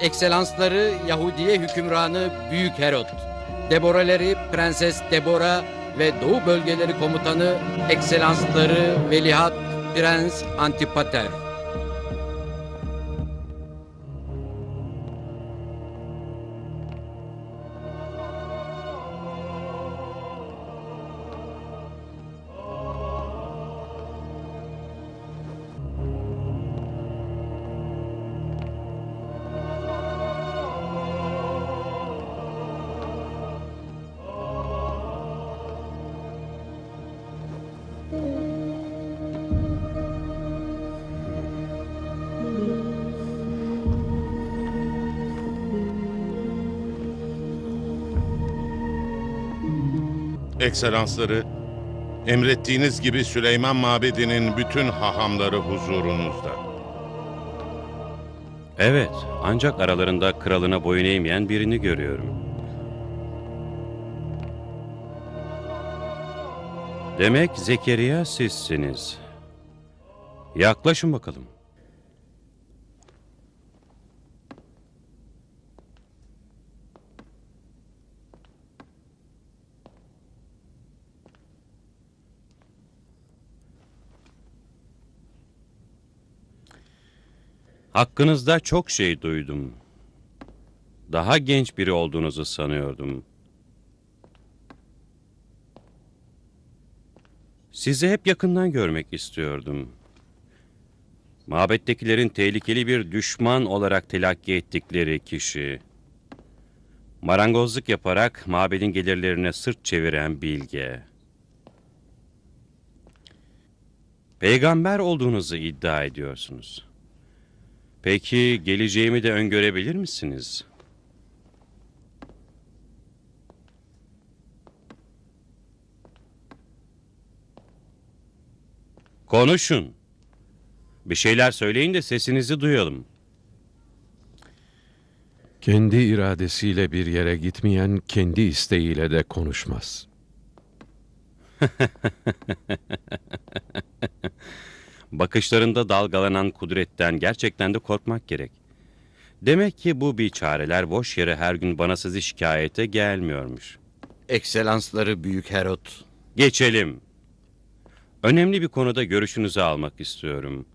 Ekselansları Yahudiye hükümranı Büyük Herod, Deboraleri Prenses Debora ve Doğu bölgeleri komutanı Ekselansları Velihat Prens Antipater. Ekselansları, emrettiğiniz gibi Süleyman Mabedi'nin bütün hahamları huzurunuzda. Evet, ancak aralarında kralına boyun eğmeyen birini görüyorum. Demek Zekeriya sizsiniz. Yaklaşın bakalım. Hakkınızda çok şey duydum. Daha genç biri olduğunuzu sanıyordum. Sizi hep yakından görmek istiyordum. Mabettekilerin tehlikeli bir düşman olarak telakki ettikleri kişi. Marangozluk yaparak mabedin gelirlerine sırt çeviren bilge. Peygamber olduğunuzu iddia ediyorsunuz. Peki geleceğimi de öngörebilir misiniz? Konuşun. Bir şeyler söyleyin de sesinizi duyalım. Kendi iradesiyle bir yere gitmeyen kendi isteğiyle de konuşmaz. Bakışlarında dalgalanan kudretten gerçekten de korkmak gerek. Demek ki bu bir çareler boş yere her gün bana sizi şikayete gelmiyormuş. Ekselansları Büyük Herod, Geçelim. Önemli bir konuda görüşünüzü almak istiyorum.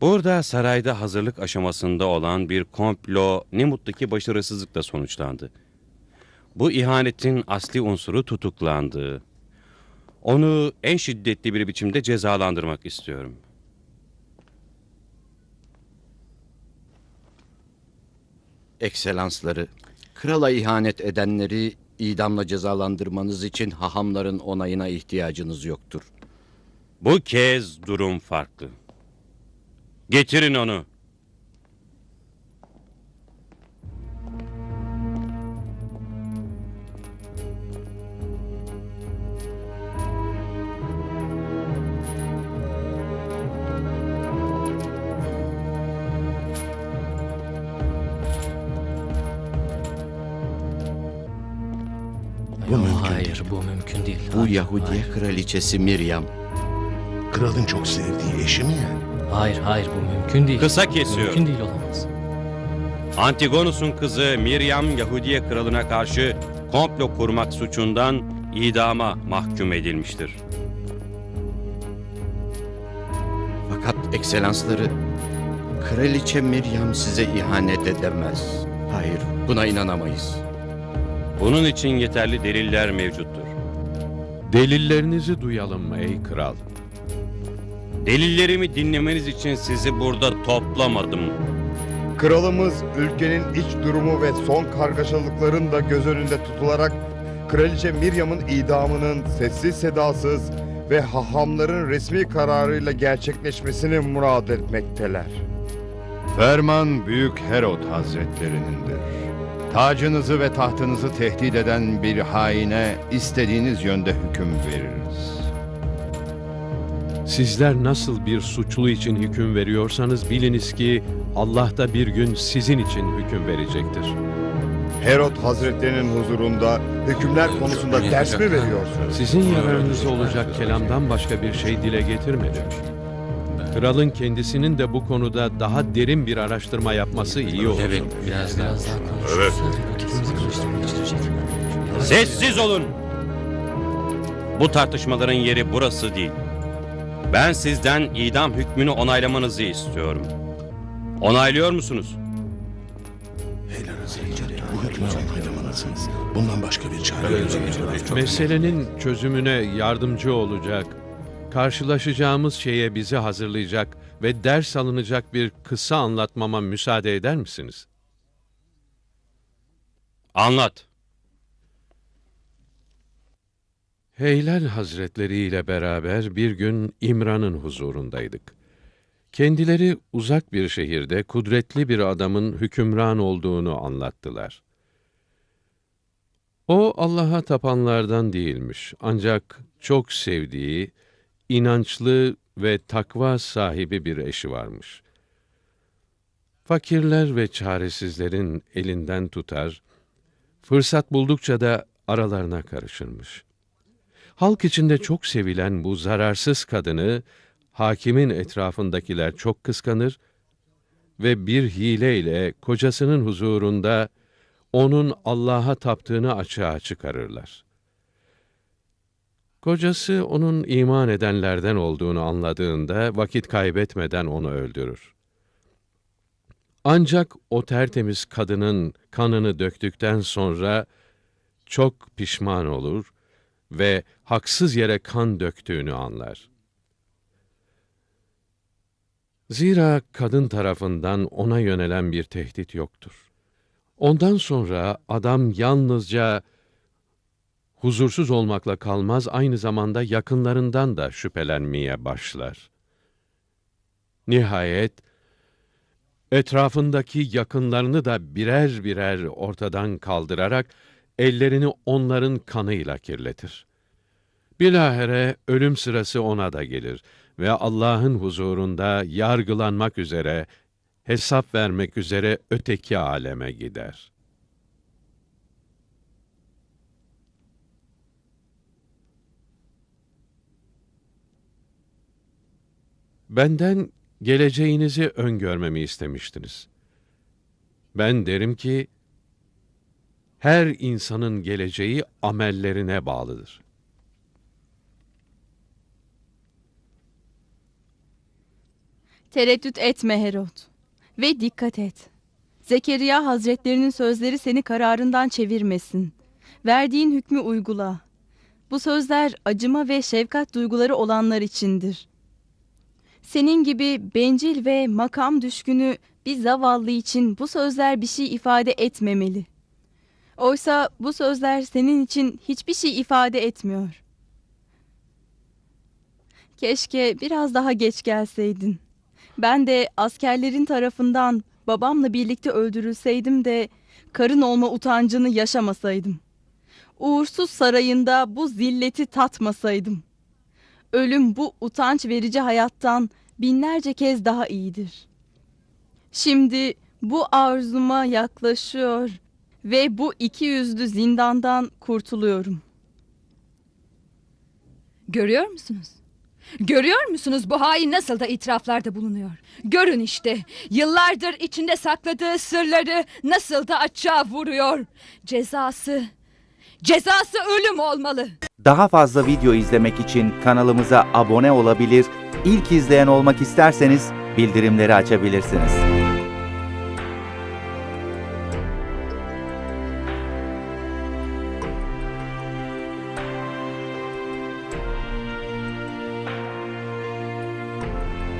Burada sarayda hazırlık aşamasında olan bir komplo ne mutlu ki başarısızlıkla sonuçlandı. Bu ihanetin asli unsuru tutuklandı. Onu en şiddetli bir biçimde cezalandırmak istiyorum. Ekselansları, krala ihanet edenleri idamla cezalandırmanız için hahamların onayına ihtiyacınız yoktur. Bu kez durum farklı. Getirin onu. Hayır bu mümkün değil. Bu Hayır, Yahudiye Hayır, kraliçesi Miryam, Kralın çok sevdiği eşi mi yani? hayır, hayır bu mümkün değil. Kısa kesiyorum. Mümkün değil olamaz. Antigonus'un kızı Miryam Yahudiye kralına karşı komplo kurmak suçundan idama mahkum edilmiştir. Fakat ekselansları, kraliçe Miryam size ihanet edemez. Hayır, buna inanamayız. Bunun için yeterli deliller mevcuttur. Delillerinizi duyalım ey kral. Delillerimi dinlemeniz için sizi burada toplamadım. Kralımız ülkenin iç durumu ve son kargaşalıkların da göz önünde tutularak Kraliçe Miryam'ın idamının sessiz sedasız ve hahamların resmi kararıyla gerçekleşmesini murad etmekteler. Ferman Büyük Herod Hazretlerinindir. Tacınızı ve tahtınızı tehdit eden bir haine istediğiniz yönde hüküm veririz. Sizler nasıl bir suçlu için hüküm veriyorsanız biliniz ki Allah da bir gün sizin için hüküm verecektir. Herod Hazretlerinin huzurunda hükümler konusunda ders mi veriyorsunuz? Sizin yararınıza olacak kelamdan başka bir şey dile getirmedim. Kralın kendisinin de bu konuda daha derin bir araştırma yapması iyi olur. Evet, biraz daha. Biraz daha Evet. Sessiz olun. Bu tartışmaların yeri burası değil. Ben sizden idam hükmünü onaylamanızı istiyorum. Onaylıyor musunuz? Bu hükmü onaylamalısınız. Bundan başka bir çare yok. Meselenin çözümüne yardımcı olacak, karşılaşacağımız şeye bizi hazırlayacak ve ders alınacak bir kısa anlatmama müsaade eder misiniz? Anlat. Heylal Hazretleri ile beraber bir gün İmran'ın huzurundaydık. Kendileri uzak bir şehirde kudretli bir adamın hükümran olduğunu anlattılar. O Allah'a tapanlardan değilmiş ancak çok sevdiği, inançlı ve takva sahibi bir eşi varmış. Fakirler ve çaresizlerin elinden tutar, fırsat buldukça da aralarına karışırmış. Halk içinde çok sevilen bu zararsız kadını hakimin etrafındakiler çok kıskanır ve bir hileyle kocasının huzurunda onun Allah'a taptığını açığa çıkarırlar. Kocası onun iman edenlerden olduğunu anladığında vakit kaybetmeden onu öldürür. Ancak o tertemiz kadının kanını döktükten sonra çok pişman olur ve haksız yere kan döktüğünü anlar. Zira kadın tarafından ona yönelen bir tehdit yoktur. Ondan sonra adam yalnızca huzursuz olmakla kalmaz, aynı zamanda yakınlarından da şüphelenmeye başlar. Nihayet, etrafındaki yakınlarını da birer birer ortadan kaldırarak, ellerini onların kanıyla kirletir. Bilahare ölüm sırası ona da gelir ve Allah'ın huzurunda yargılanmak üzere, hesap vermek üzere öteki aleme gider. Benden geleceğinizi öngörmemi istemiştiniz. Ben derim ki, her insanın geleceği amellerine bağlıdır. Tereddüt etme Herod. Ve dikkat et. Zekeriya Hazretlerinin sözleri seni kararından çevirmesin. Verdiğin hükmü uygula. Bu sözler acıma ve şefkat duyguları olanlar içindir. Senin gibi bencil ve makam düşkünü bir zavallı için bu sözler bir şey ifade etmemeli. Oysa bu sözler senin için hiçbir şey ifade etmiyor. Keşke biraz daha geç gelseydin. Ben de askerlerin tarafından babamla birlikte öldürülseydim de karın olma utancını yaşamasaydım. Uğursuz sarayında bu zilleti tatmasaydım. Ölüm bu utanç verici hayattan binlerce kez daha iyidir. Şimdi bu arzuma yaklaşıyor ve bu iki yüzlü zindandan kurtuluyorum. Görüyor musunuz? Görüyor musunuz bu hain nasıl da itiraflarda bulunuyor? Görün işte yıllardır içinde sakladığı sırları nasıl da açığa vuruyor. Cezası, cezası ölüm olmalı. Daha fazla video izlemek için kanalımıza abone olabilir, ilk izleyen olmak isterseniz bildirimleri açabilirsiniz.